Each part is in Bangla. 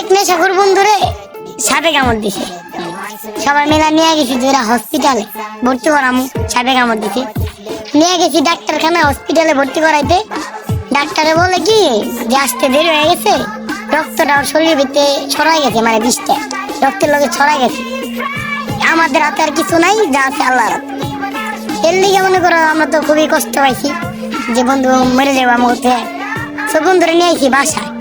এক নেশাখোর বন্ধুরে। সাপে কামড় দিছে। সবাই মিলা নিয়ে গেছি যে হসপিটালে ভর্তি করাম, সাপে কামড় দিছে। নিয়ে গেছি ডাক্তারখানা হসপিটালে ভর্তি করাইতে। ডাক্তারে বলে কি, যে আসতে দেরি হয়ে গেছে, রক্তটা ওর শরীরের ভিতরে ছড়াই গেছে মানে বিষটা। রক্তের লগে ছড়াই গেছে। আমাদের হাতে আর কিছু নাই, যা আছে আল্লাহর। এর লিগে মনে করো আমরা তো খুবই কষ্ট পাইছি, যে বন্ধু মেরে যাব আমাকে। সব বন্ধুরা নিয়ে আইছি বাসায়।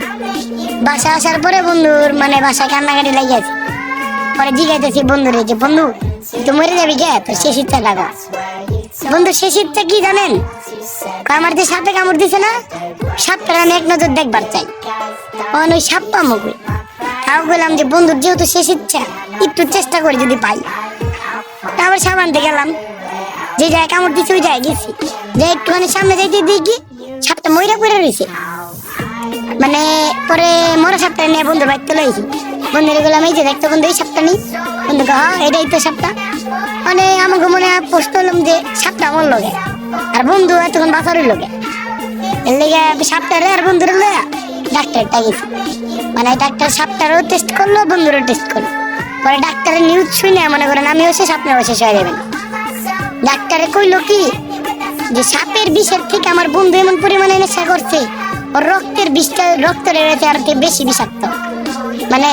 বাসা আসার পরে বন্ধুর মানে বাসায় কান্নাকাটি লাগিয়ে আছে। পরে জিজ্ঞাসা বন্ধুরে যে বন্ধু, তুই মরে যাবি কে? তো শেষ ইচ্ছা লাগা বন্ধু, শেষ ইচ্ছা কি জানেন? আমার যে সাপে কামড় দিছে না সাপটা আমি এক নজর দেখবার চাই। তখন ওই সাপ পামো তাও বললাম যে, বন্ধুর যেহেতু শেষ ইচ্ছা, একটু চেষ্টা করে যদি পাই। তারপর সাপ আনতে গেলাম। যে জায়গায় কামড় দিছে, ওই জায়গায় গেছি। যে একটুখানি সামনে যাইতে দেখি, সাপটা ময়রা পড়ে রয়েছে মানে পরে মরা সাপটা নিয়ে বন্ধুর বাড়িতে লইছি বন্ধুরে গেলাম এই যে দেখতো বন্ধু, এই সাপটা নেই। বন্ধু কহ এটাই তো সাপটা। মানে আমাকে মনে হয় প্রশ্ন হলাম যে সাপটা আমার লগে। আর বন্ধু এতক্ষণ বাসারের লগে। এর লেগে সাপটারে আর বন্ধুরে লয়া ডাক্তারটা গেছি। মানে ডাক্তার সাপটারও টেস্ট করল, বন্ধুরও টেস্ট করল। পরে ডাক্তারের নিউজ শুনে মনে করেন আমি হচ্ছে সাপনারও শেষ হয়ে যাবেন ডাক্তারে কইলো কি, যে সাপের বিষের থেকে আমার বন্ধু এমন পরিমাণে নেশা করছে রক্তের বিষটা রক্ত রয়েছে আর কি বেশি বিষাক্ত। মানে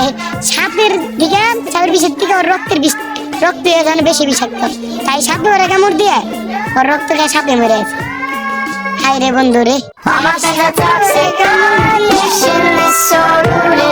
সাপের দিকে সাপের বিষের দিকে ওর রক্তের বিষ রক্ত এখানে বেশি বিষাক্ত। তাই সাপে ওরা কামড় দিয়ে ওর রক্ত খেয়ে সাপে মেরে আছে হাই রে বন্ধু রে। I'm